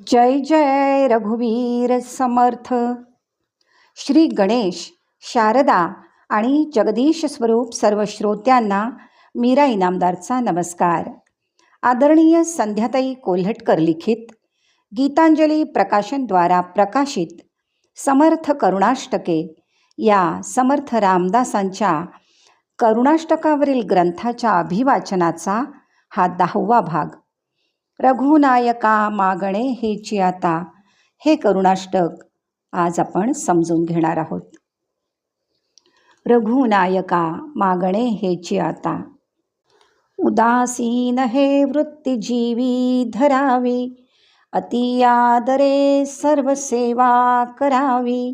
जय जय रघुवीर समर्थ. श्री गणेश शारदा आणि जगदीश स्वरूप सर्व श्रोत्यांना मीरा इनामदारचा नमस्कार. आदरणीय संध्याताई कोल्हटकर लिखित गीतांजली प्रकाशनद्वारा प्रकाशित समर्थ करुणाष्टके या समर्थ रामदासांच्या करुणाष्टकावरील ग्रंथाच्या अभिवाचनाचा हा दहावा भाग. रघुनायका मागणे हेची आता. हे करुणाष्टक आज आपण समजून घेणार आहोत. रघुनायका मागणे हेची आता. उदासीन हे वृत्तीजीवी धरावी. अति आदरे सर्व सेवा करावी.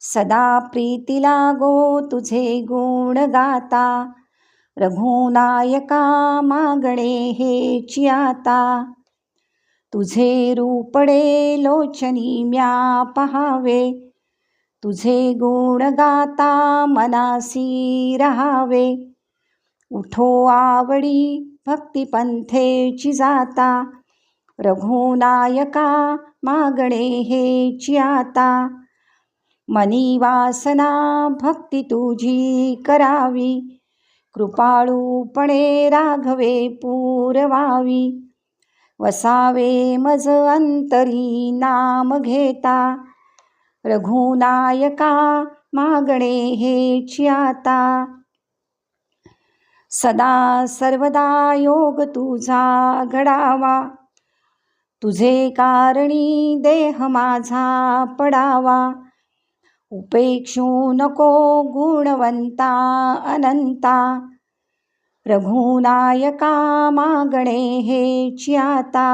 सदा प्रीती लागो तुझे गुण गाता. रघुनायका मागणे हे चियाता. तुझे रूपडे लोचनी म्या पहावे. तुझे गुण गाता मनासी रहावे. उठो आवडी भक्तिपंथेची जाता रघुनायका मागणे हे चियाता. मनी वासना भक्ती तुझी करावी. कृपाळूपणे राघवे पूरवावी. वसावे मज अंतरी नाम घेता. रघुनायका मागणे हे आता. सदा सर्वदा योग तुझा घडावा. तुझे कारणी देह माझा पडावा. उपेक्षू नको गुणवंता अनंता रघुनायका मागणे हे च्याता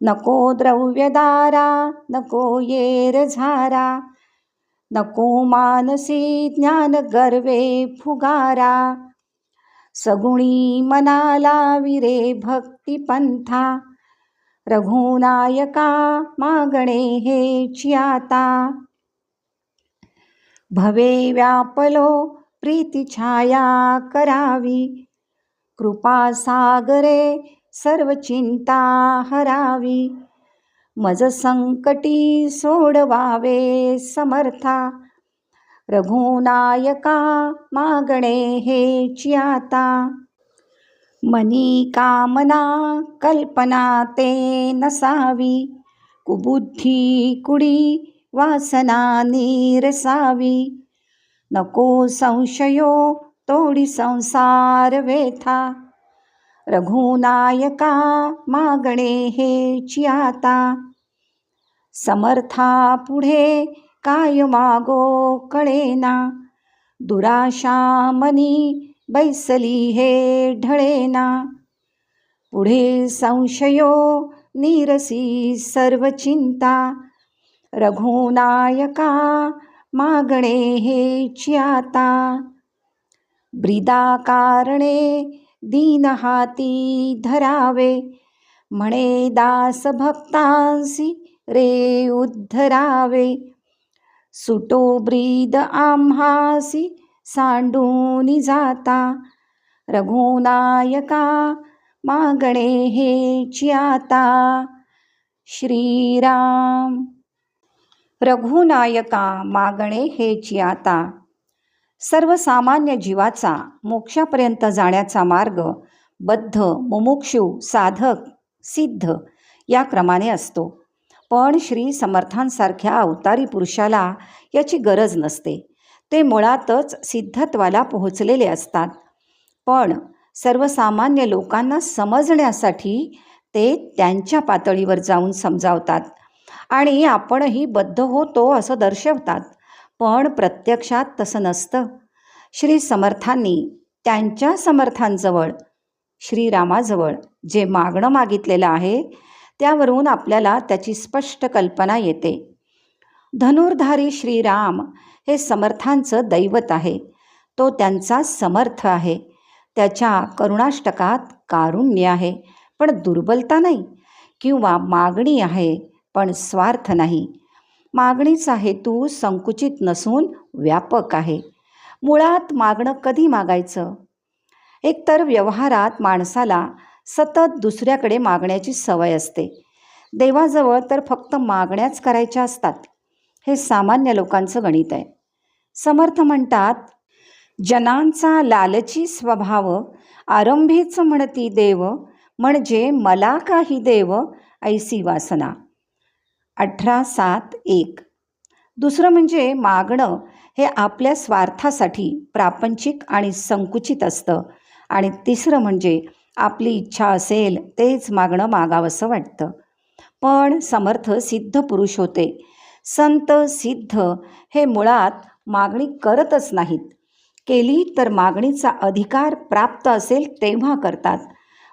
नको द्रव्यदारा नको येर झारा नको मानसी ज्ञान गर्वे फुगारा सगुणी मनाला विरे भक्तिपंथा रघुनायका मागणे हे च्याता भवे व्यापलो प्रीतिछाया करावी. कृपा सागरे सर्व चिंता हरावी. मज संकटी सोडवावे समर्था. रघुनायका मागणे हे चियाता. मनी कामना कल्पना ते नसावी. कुबुद्धी कुडी वासना नीरसावी. नको संशयो तोडी संसार वेथा रघुनायका मागणे हे आता समर्था पुढे काय मागो कळेना. दुराशा मनी बैसली हे ढळेना. पुढे संशयो नीरसी सर्व चिंता. रघुनायका मागणे हेची आता. ब्रिदा कारणे दीन हाती धरावे. म्हणे दास भक्तांसी रे उद्धरावे. सुटो ब्रीद आम्हासी सांडून जाता. रघुनायका मागणे हे च्याता श्रीराम रघुनायका मागणे हेच आता. सर्वसामान्य जीवाचा मोक्षापर्यंत जाण्याचा मार्ग बद्ध मुमुक्षू साधक सिद्ध या क्रमाने असतो. पण श्री समर्थांसारख्या अवतारी पुरुषाला याची गरज नसते. ते मुळातच सिद्धत्वाला पोहोचलेले असतात. पण सर्वसामान्य लोकांना समजण्यासाठी ते त्यांच्या पातळीवर जाऊन समजावतात. आणि आपणही बद्ध होतो असं दर्शवतात. पण प्रत्यक्षात तसं नसतं. श्री समर्थांनी त्यांच्या समर्थांजवळ श्रीरामाजवळ जे मागणं मागितलेलं आहे त्यावरून आपल्याला त्याची स्पष्ट कल्पना येते. धनुर्धारी श्रीराम हे समर्थांचं दैवत आहे. तो त्यांचा समर्थ आहे. त्याच्या करुणाष्टकात कारुण्य आहे. पण दुर्बलता नाही किंवा मागणी आहे. पण स्वार्थ नाही. मागणीचा हेतू संकुचित नसून व्यापक आहे. मुळात मागणं कधी मागायचं? एकतर व्यवहारात माणसाला सतत दुसऱ्याकडे मागण्याची सवय असते. देवाजवळ तर फक्त मागण्याच करायच्या असतात. हे सामान्य लोकांचं गणित आहे. समर्थ म्हणतात जनांचा लालची स्वभाव आरंभीच म्हणती देव म्हणजे मला काही देव ऐसी वासना. अठरा सात एक. दुसरं म्हणजे मागणं हे आपल्या स्वार्थासाठी प्रापंचिक आणि संकुचित असतं. आणि तिसरं म्हणजे आपली इच्छा असेल तेच मागणं मागावंसं वाटतं. पण समर्थ सिद्ध पुरुष होते. संत सिद्ध हे मुळात मागणी करतच नाहीत. केली तर मागणीचा अधिकार प्राप्त असेल तेव्हा करतात.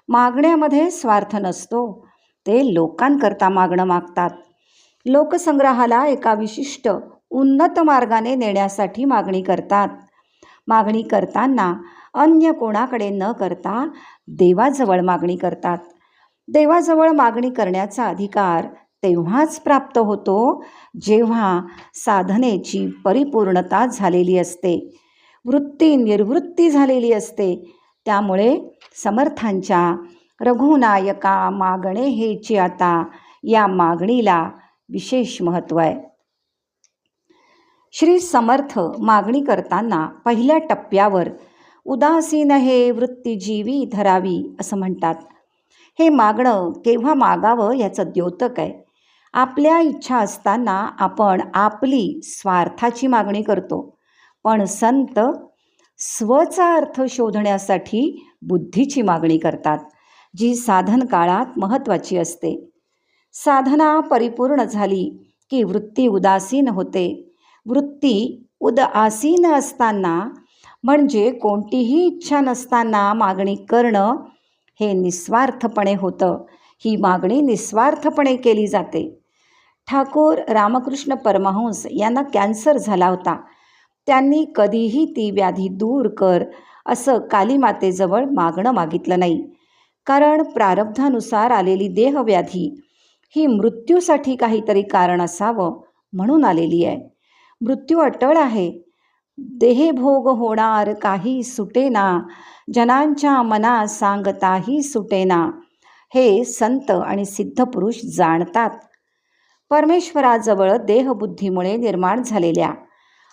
मागण्यामध्ये स्वार्थ नसतो. ते लोकांकरता मागणं मागतात. लोकसंग्रहाला एका विशिष्ट उन्नत मार्गाने नेण्यासाठी मागणी करतात. मागणी करताना अन्य कोणाकडे न करता देवाजवळ मागणी करतात. देवाजवळ मागणी करण्याचा अधिकार तेव्हाच प्राप्त होतो जेव्हा साधनेची परिपूर्णता झालेली असते. वृत्ती निर्वृत्ती झालेली असते. त्यामुळे समर्थांच्या रघुनायका मागणे हेची आता या मागणीला विशेष महत्त्व आहे. श्री समर्थ मागणी करताना पहिल्या टप्प्यावर उदासीन हे वृत्तीजीवी धरावी असं म्हणतात. हे मागणं केव्हा मागावं याचं द्योतक आहे. आपल्या इच्छा असताना आपण आपली स्वार्थाची मागणी करतो. पण संत स्वचा अर्थ शोधण्यासाठी बुद्धीची मागणी करतात जी साधन काळात महत्त्वाची असते. साधना परिपूर्ण झाली की वृत्ती उदासीन होते. वृत्ती उदासीन असताना म्हणजे कोणतीही इच्छा नसताना मागणी करणं हे निस्वार्थपणे होतं. ही मागणी निस्वार्थपणे केली जाते. ठाकूर रामकृष्ण परमहंस यांना कॅन्सर झाला होता. त्यांनी कधीही ती व्याधी दूर कर असं कालीमातेजवळ मागणं मागितलं नाही. कारण प्रारब्धानुसार आलेली देहव्याधी ही मृत्यूसाठी काहीतरी कारण असावं म्हणून आलेली आहे. मृत्यू अटळ आहे. देहभोग होणार काही सुटेना. जनांच्या मना सांगताही सुटेना. हे संत आणि सिद्ध पुरुष जाणतात. परमेश्वराजवळ देहबुद्धीमुळे निर्माण झालेल्या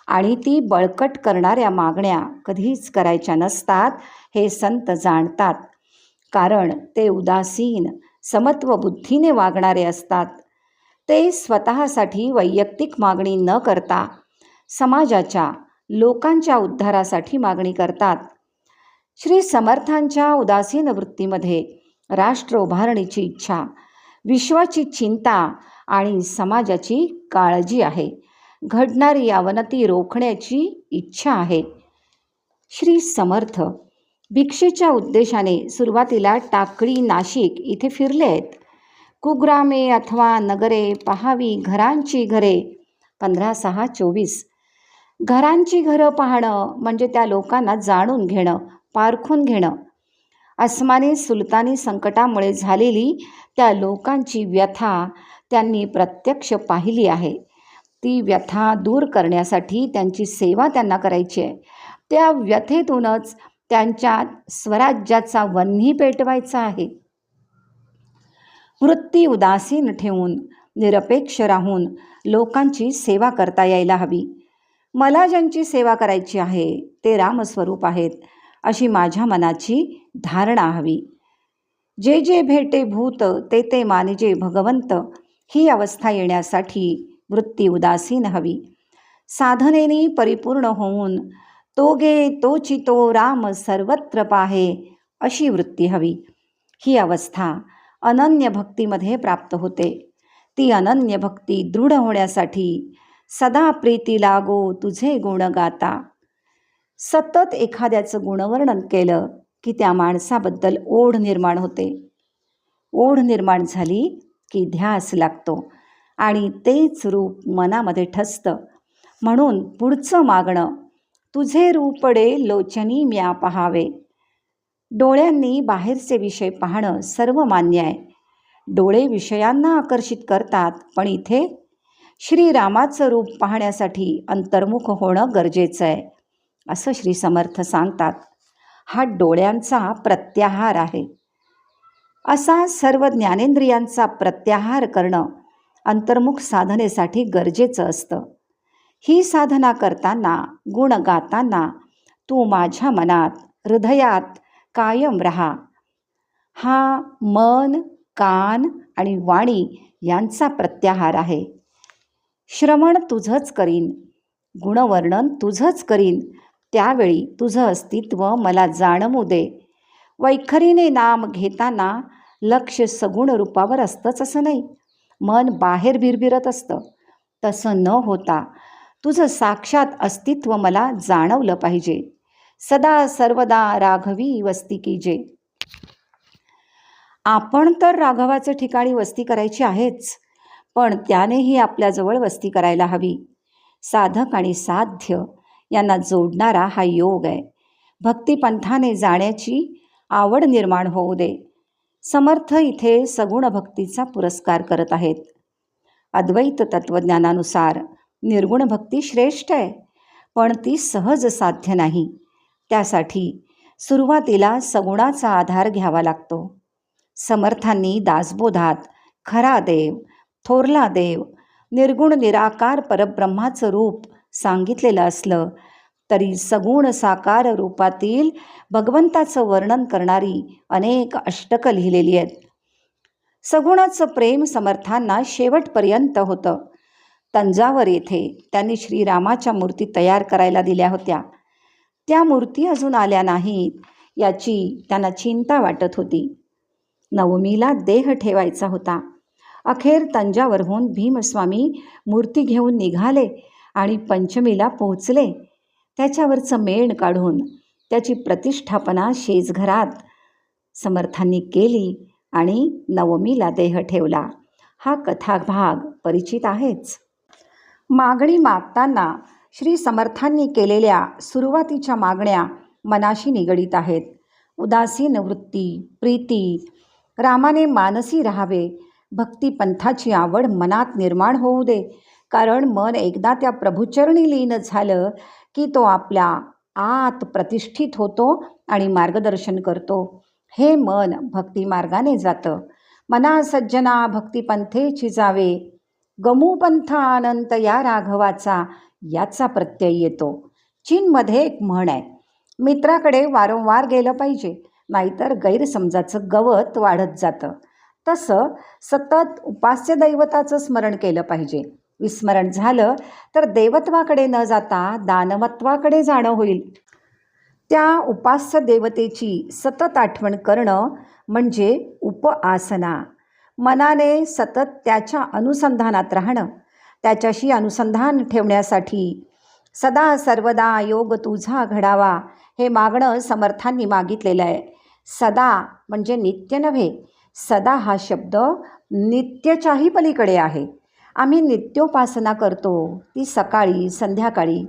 आणि ती बळकट करणाऱ्या मागण्या कधीच करायच्या नसतात हे संत जाणतात. कारण ते उदासीन समत्व बुद्धीने वागणारे असतात. ते स्वतःसाठी वैयक्तिक मागणी न करता समाजाच्या लोकांच्या उद्धारासाठी मागणी करतात. श्री समर्थांच्या उदासीन वृत्तीमध्ये राष्ट्र उभारणीची इच्छा विश्वाची चिंता आणि समाजाची काळजी आहे. घडणारी अवनती रोखण्याची इच्छा आहे. श्री समर्थ भिक्षेच्या उद्देशाने सुरुवातीला टाकळी नाशिक इथे फिरले आहेत. कुग्रामे अथवा नगरे पहावी घरांची घरे. पंधरा सहा चोवीस. घरांची घरं पाहणं म्हणजे त्या लोकांना जाणून घेणं पारखून घेणं. अस्मानी सुलतानी संकटामुळे झालेली त्या लोकांची व्यथा त्यांनी प्रत्यक्ष पाहिली आहे. ती व्यथा दूर करण्यासाठी त्यांची सेवा त्यांना करायची आहे. त्या व्यथेतूनच त्यांच्या स्वराज्याचा वन्ही पेटवायचा आहे. वृत्ती उदासीन ठेवून निरपेक्ष राहून लोकांची सेवा करता यायला हवी. मला ज्यांची सेवा करायची आहे ते रामस्वरूप आहेत अशी माझ्या मनाची धारणा हवी. जे जे भेटे भूत ते ते मानजे भगवंत ही अवस्था येण्यासाठी वृत्ती उदासीन हवी. साधनेनी परिपूर्ण होऊन तो गे तोची तो राम सर्वत्र पाहे अशी वृत्ती हवी. ही अवस्था अनन्य भक्तीमध्ये प्राप्त होते. ती अनन्य भक्ती दृढ होण्यासाठी सदा प्रीती लागो तुझे गुण गाता सतत एखाद्याचं गुणवर्णन केलं की त्या माणसाबद्दल ओढ निर्माण होते. ओढ निर्माण झाली की ध्यास लागतो आणि तेच रूप मनामध्ये ठसतं. म्हणून पुढचं मागणं तुझे रूपडे लोचनी म्या पहावे. डोळ्यांनी बाहेरचे विषय पाहणं सर्व मान्य आहे. डोळे विषयांना आकर्षित करतात पण इथे श्रीरामाचं रूप पाहण्यासाठी अंतर्मुख होणं गरजेचं आहे असं श्री समर्थ सांगतात. हा डोळ्यांचा प्रत्याहार आहे. असा सर्व ज्ञानेंद्रियांचा प्रत्याहार करणं अंतर्मुख साधनेसाठी गरजेचं असतं. ही साधना करताना गुण गाताना तू माझ्या मनात हृदयात कायम रहा. हा मन कान आणि वाणी यांचा प्रत्याहार आहे. श्रवण तुझंच करीन गुणवर्णन तुझंच करीन त्यावेळी तुझं अस्तित्व मला जाणवू दे. वैखरीने नाम घेताना लक्ष सगुण रूपावर असतंच असं नाही. मन बाहेर भिरभिरत असतं. तसं न होता तुझं साक्षात अस्तित्व मला जाणवलं पाहिजे. सदा सर्वदा राघवी वस्ती की जे. आपण तर राघवाचं ठिकाणी वस्ती करायची आहेच पण त्यानेही आपल्याजवळ वस्ती करायला हवी. साधक आणि साध्य यांना जोडणारा हा योग आहे. भक्तिपंथाने जाण्याची आवड निर्माण होऊ दे. समर्थ इथे सगुण भक्तीचा पुरस्कार करत आहेत. अद्वैत तत्त्वज्ञानानुसार निर्गुण भक्ती श्रेष्ठ आहे. पण ती सहज साध्य नाही. त्यासाठी सुरुवातीला सगुणाचा आधार घ्यावा लागतो. समर्थांनी दासबोधात खरा देव थोरला देव निर्गुण निराकार परब्रह्माचं रूप सांगितलेलं असलं तरी सगुण साकार रूपातील भगवंताचं वर्णन करणारी अनेक अष्टकं लिहिलेली आहेत. सगुणाचं प्रेम समर्थांना शेवटपर्यंत होतं. तंजावर येथे त्यांनी श्रीरामाच्या मूर्ती तयार करायला दिल्या होत्या. त्या मूर्ती अजून आल्या नाहीत याची त्यांना चिंता वाटत होती. नवमीला देह ठेवायचा होता. अखेर तंजावरहून भीमस्वामी मूर्ती घेऊन निघाले आणि पंचमीला पोहोचले. त्याच्यावरचं मेण काढून त्याची प्रतिष्ठापना शेजघरात समर्थांनी केली आणि नवमीला देह ठेवला. हा कथाभाग परिचित आहेच. मागणी मागताना श्री समर्थांनी केलेल्या सुरुवातीच्या मागण्या मनाशी निगडीत आहेत. उदासीन वृत्ती प्रीती रामाने मानसी राहावे भक्तिपंथाची आवड मनात निर्माण होऊ दे कारण मन एकदा त्या प्रभुचरणी लीन झालं की तो आपल्या आत प्रतिष्ठित होतो आणि मार्गदर्शन करतो. हे मन भक्तिमार्गाने जातं. मना सज्जना भक्तिपंथेची जावे गमूपंथ अनंत या राघवाचा याचा प्रत्यय येतो. चीनमध्ये एक म्हण आहे मित्राकडे वारंवार गेलं पाहिजे नाहीतर गैरसमजाचं गवत वाढत जातं. तसं सतत उपास्य दैवताचं स्मरण केलं पाहिजे. विस्मरण झालं तर देवत्वाकडे न जाता दानवत्वाकडे जाणं होईल. त्या उपास्य देवतेची सतत आठवण करणं म्हणजे उपआसना. मनाने सतत त्याच्या अनुसंधानात राहणं त्याच्याशी अनुसंधान ठेवण्यासाठी सदा सर्वदा योग तुझा घडावा हे मागणं समर्थांनी मागितलेलं आहे. सदा म्हणजे नित्य नव्हे सदा हा शब्द नित्यच्याही पलीकडे आहे. आम्ही नित्योपासना करतो ती सकाळी संध्याकाळी.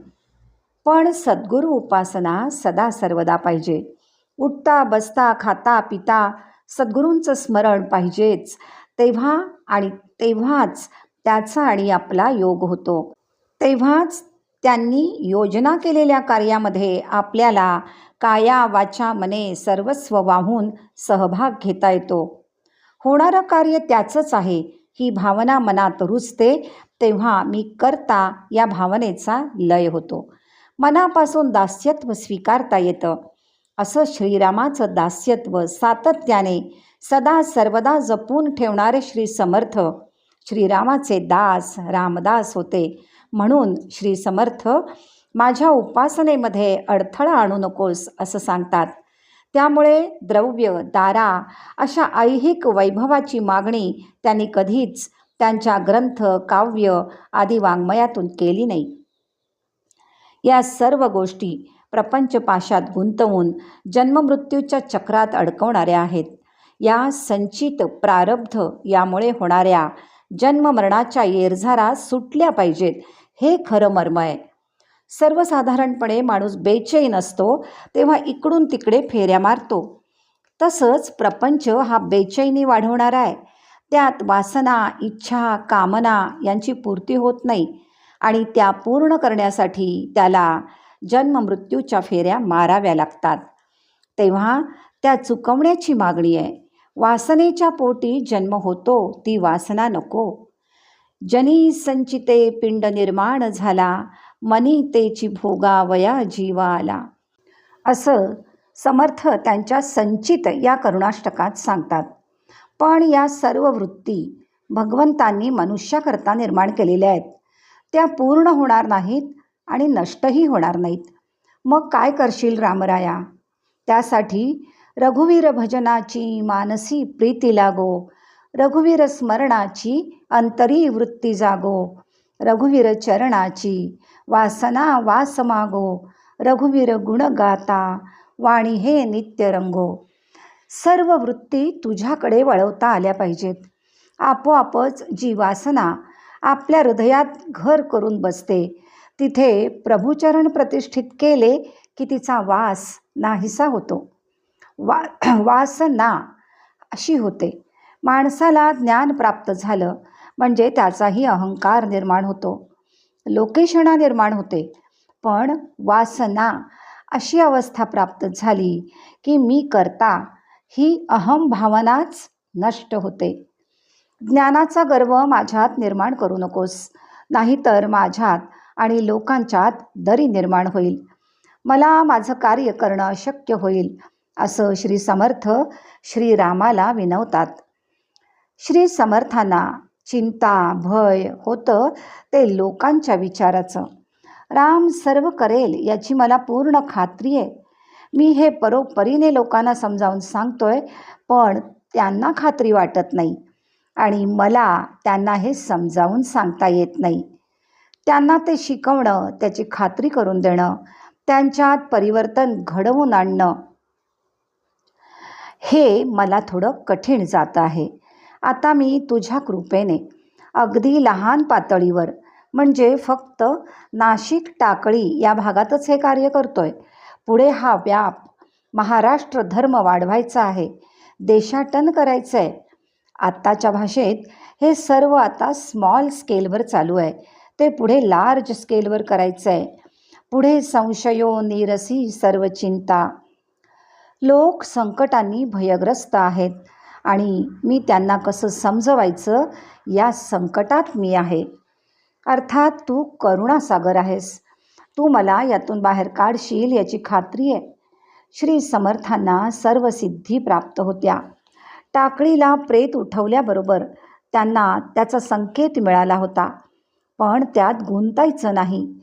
पण सद्गुरू उपासना सदा सर्वदा पाहिजे. उठता बसता खाता पिता सद्गुरूंचं स्मरण पाहिजेच. तेव्हा आणि तेव्हाच त्याचा आणि आपला योग होतो. तेव्हाच त्यांनी योजना केलेल्या कार्यामध्ये आपल्याला काया वाचा मने सर्वस्व वाहून सहभाग घेता येतो. होणारं कार्य त्याचंच आहे. ही भावना मनात रुजते तेव्हा मी करता या भावनेचा लय होतो. मनापासून दास्यत्व स्वीकारता येतं. असं श्रीरामाचं दास्यत्व सातत्याने सदा सर्वदा जपून ठेवणारे श्री समर्थ श्रीरामाचे दास रामदास होते. म्हणून श्री समर्थ माझ्या उपासनेमध्ये अडथळा आणू नकोस असं सांगतात. त्यामुळे द्रव्य दारा अशा ऐहिक वैभवाची मागणी त्यांनी कधीच त्यांच्या ग्रंथ काव्य आदी वाङ्मयातून केली नाही. या सर्व गोष्टी प्रपंचपाशात गुंतवून जन्ममृत्यूच्या चक्रात अडकवणाऱ्या आहेत. या संचित प्रारब्ध यामुळे होणाऱ्या जन्ममरणाच्या येरझारा सुटल्या पाहिजेत हे खरं मर्म आहे. सर्वसाधारणपणे माणूस बेचैन असतो तेव्हा इकडून तिकडे फेऱ्या मारतो. तसंच प्रपंच हा बेचैनी वाढवणारा आहे. त्यात वासना इच्छा कामना यांची पूर्ती होत नाही आणि त्या पूर्ण करण्यासाठी त्याला जन्ममृत्यूच्या फेऱ्या माराव्या लागतात. तेव्हा त्या चुकवण्याची मागणी आहे. वासनेच्या पोटी जन्म होतो ती वासना नको. जनी संचिते पिंड निर्माण झाला मनी तेची भोगावया जीवा आला असं समर्थ त्यांच्या संचित या करुणाष्टकात सांगतात. पण या सर्व वृत्ती भगवंतांनी मनुष्याकरता निर्माण केलेल्या आहेत. त्या पूर्ण होणार नाहीत आणि नष्टही होणार नाहीत. मग काय करशील रामराया? त्यासाठी रघुवीर भजनाची मानसी प्रीती लागो. रघुवीर स्मरणाची अंतरी वृत्ती जागो. रघुवीर चरणाची वासना वास मागो. रघुवीर गुण गाता वाणी हे नित्य रंगो. सर्व वृत्ती तुझ्याकडे वळवता आल्या पाहिजेत. आपोआपच जी वासना आपल्या हृदयात घर करून बसते तिथे प्रभुचरण प्रतिष्ठित केले की तिचा वास नाहीसा होतो. वा वासना अशी होते. माणसाला ज्ञान प्राप्त झालं म्हणजे त्याचाही अहंकार निर्माण होतो. लोकेशणा निर्माण होते. पण वासना अशी अवस्था प्राप्त झाली की मी करता ही अहम भावनाच नष्ट होते. ज्ञानाचा गर्व माझ्यात निर्माण करू नकोस. नाहीतर माझ्यात आणि लोकांच्यात दरी निर्माण होईल. मला माझं कार्य करणं अशक्य होईल. असं श्री समर्थ श्रीरामाला विनवतात. श्री समर्थांना चिंता भय होतं ते लोकांच्या विचाराचं. राम सर्व करेल याची मला पूर्ण खात्री आहे. मी हे परोपरीने लोकांना समजावून सांगतोय पण त्यांना खात्री वाटत नाही आणि मला त्यांना हे समजावून सांगता येत नाही. त्यांना ते शिकवणं त्याची खात्री करून देणं त्यांच्यात परिवर्तन घडवून आणणं हे मला थोडं कठीण जात आहे. आता मी तुझ्या कृपेने अगदी लहान पातळीवर म्हणजे फक्त नाशिक टाकळी या भागातच हे कार्य करतो आहे पुढे हा व्याप महाराष्ट्र धर्म वाढवायचा आहे. देशाटन करायचं आहे आत्ताच्या भाषेत हे सर्व आता स्मॉल स्केलवर चालू आहे. ते पुढे लार्ज स्केलवर करायचं आहे पुढे संशयो निरसी सर्व चिंता लोक संकटांनी भयग्रस्त आहेत. आणि मी त्यांना कसं समजवायचं? या संकटात मी आहे. अर्थात तू करुणासागर आहेस. तू मला यातून बाहेर काढशील याची खात्री आहे. श्री समर्थांना सर्व सिद्धी प्राप्त होत्या. टाकळीला प्रेत उठवल्याबरोबर त्यांना त्याचा संकेत मिळाला होता. पण त्यात गुंतायचं नाही.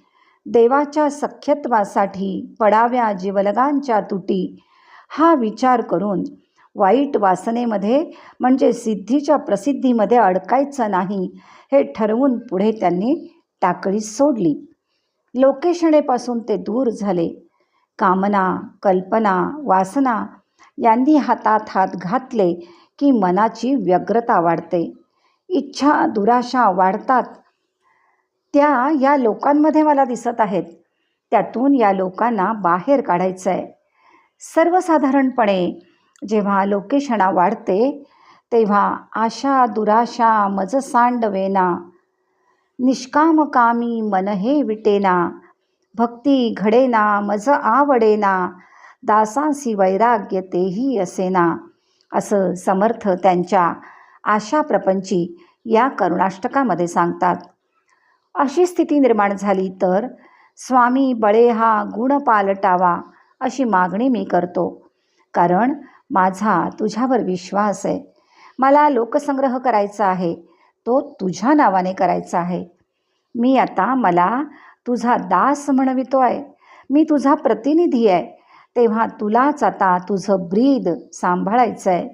देवाच्या सख्यत्वासाठी पडाव्या जीवलगांच्या तुटी हा विचार करून वाईट वासनेमध्ये म्हणजे सिद्धीच्या प्रसिद्धीमध्ये अडकायचं नाही हे ठरवून पुढे त्यांनी टाकळी सोडली. लोकेशणेपासून ते दूर झाले. कामना कल्पना वासना यांनी हातात हात घातले की मनाची व्यग्रता वाढते. इच्छा दुराशा वाढतात. त्या या लोकांमध्ये मला दिसत आहेत. त्यातून या लोकांना बाहेर काढायचं आहे सर्वसाधारणपणे जेव्हा लोकेशणा वाढते तेव्हा आशा दुराशा मज सांडवेना निष्काम कामी मन हे विटेना भक्ती घडेना मज आवडेना दासांसी वैराग्य तेही असेना असं समर्थ त्यांच्या आशा प्रपंची या करुणाष्टकामध्ये सांगतात. अशी स्थिती निर्माण झाली तर स्वामी बळे हा गुण पालटावा अशी मागणी मी करतो. कारण माझा तुझ्यावर विश्वास आहे. मला लोकसंग्रह करायचा आहे. तो तुझ्या नावाने करायचा आहे. मी आता मला तुझा दास म्हणवितो आहे. मी तुझा प्रतिनिधी आहे. तेव्हा तुलाच आता तुझं ब्रीद सांभाळायचं आहे.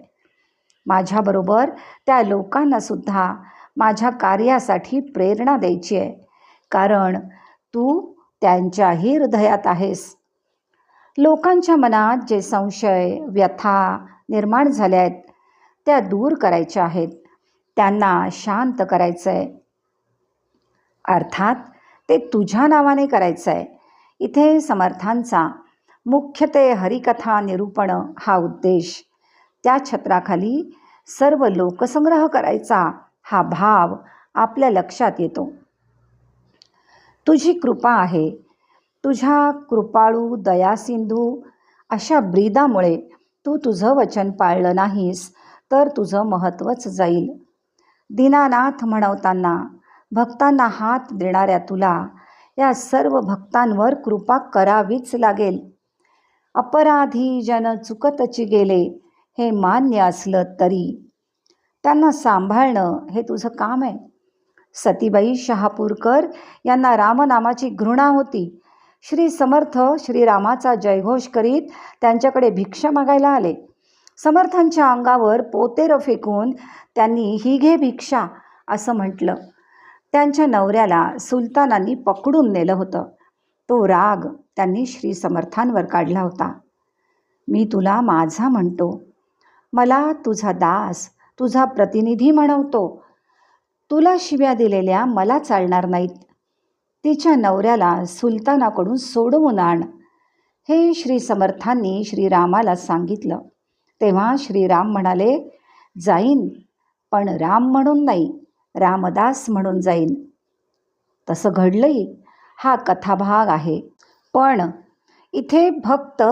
माझ्याबरोबर त्या लोकांनासुद्धा माझ्या कार्यासाठी प्रेरणा द्यायची आहे. कारण तू त्यांच्याही हृदयात आहेस. लोकांच्या मनात जे संशय व्यथा निर्माण झाल्या आहेत त्या दूर करायच्या आहेत. त्यांना शांत करायचं आहे अर्थात ते तुझ्या नावाने करायचं आहे इथे समर्थांचा मुख्य ते हरिकथा निरूपण हा उद्देश. त्या छत्राखाली सर्व लोकसंग्रह करायचा हा भाव आपल्या लक्षात येतो. तुझी कृपा आहे. तुझ्या कृपाळू दयासिंधू अशा ब्रीदामुळे तू तुझं वचन पाळलं नाहीस तर तुझं महत्त्वच जाईल. दीनानाथ म्हणवताना भक्तांना हात देणाऱ्या तुला या सर्व भक्तांवर कृपा करावीच लागेल. अपराधी जन चुकतची गेले हे मान्य असलं तरी. त्यांना सांभाळणं हे तुझं काम आहे. सतीबाई शहापूरकर यांना रामनामाची घृणा होती. श्री समर्थ श्रीरामाचा जयघोष करीत त्यांच्याकडे भिक्षा मागायला आले. समर्थांच्या अंगावर पोतेरं फेकून त्यांनी ही घे भिक्षा असं म्हटलं. त्यांच्या नवऱ्याला सुलतानांनी पकडून नेलं होतं. तो राग त्यांनी श्री समर्थांवर काढला होता. मी तुला माझा म्हणतो. मला तुझा दास तुझा प्रतिनिधी म्हणवतो. तुला शिव्या दिलेल्या मला चालणार नाहीत. तिच्या नवऱ्याला सुलतानाकडून सोडवून आण. हे श्री समर्थांनी श्रीरामाला सांगितलं. तेव्हा श्रीराम म्हणाले जाईन पण राम म्हणून नाही रामदास म्हणून जाईन. तसं घडलंही हा कथाभाग आहे. पण इथे भक्त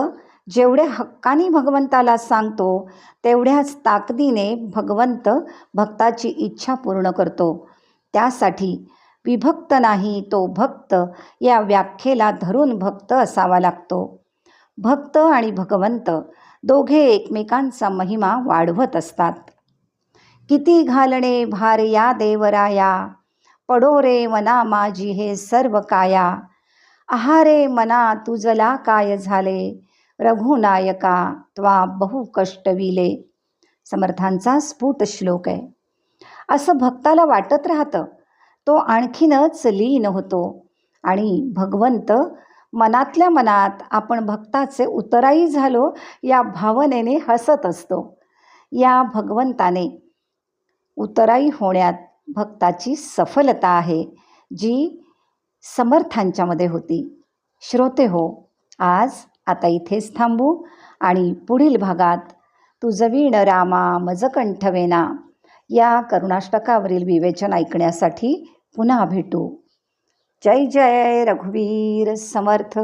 जेवढे हक्कानी भगवंताला सांगतो तेवढ्याच ताकदीने भगवंत भक्ताची इच्छा पूर्ण करतो. त्यासाठी विभक्त नाही तो भक्त या व्याख्येला धरून भक्त असावा लागतो. भक्त आणि भगवंत दोघे एकमेकांचा महिमा वाढवत असतात. किती घालणे भार या देवराया पडो रे मना माझी हे सर्व काया. आहारे मना तुझला काय झाले? रघुनायका त्वा बहु कष्टविले समर्थांचा स्फुट श्लोक आहे. असं भक्ताला वाटत राहतं. तो आणखीनच लीन होतो. आणि भगवंत मनातल्या मनात आपण भक्ताचे उतराई झालो या भावनेने हसत असतो. या भगवंताने उतराई होण्यात भक्ताची सफलता आहे जी समर्थांच्यामध्ये होती. श्रोते हो आज आता इथेच थांबू आणि पुढील भागात तुझवीण रामा मजकंठवेना या करुणाष्टकावरील विवेचन ऐकण्यासाठी पुन्हा भेटू. जय जय रघुवीर समर्थ.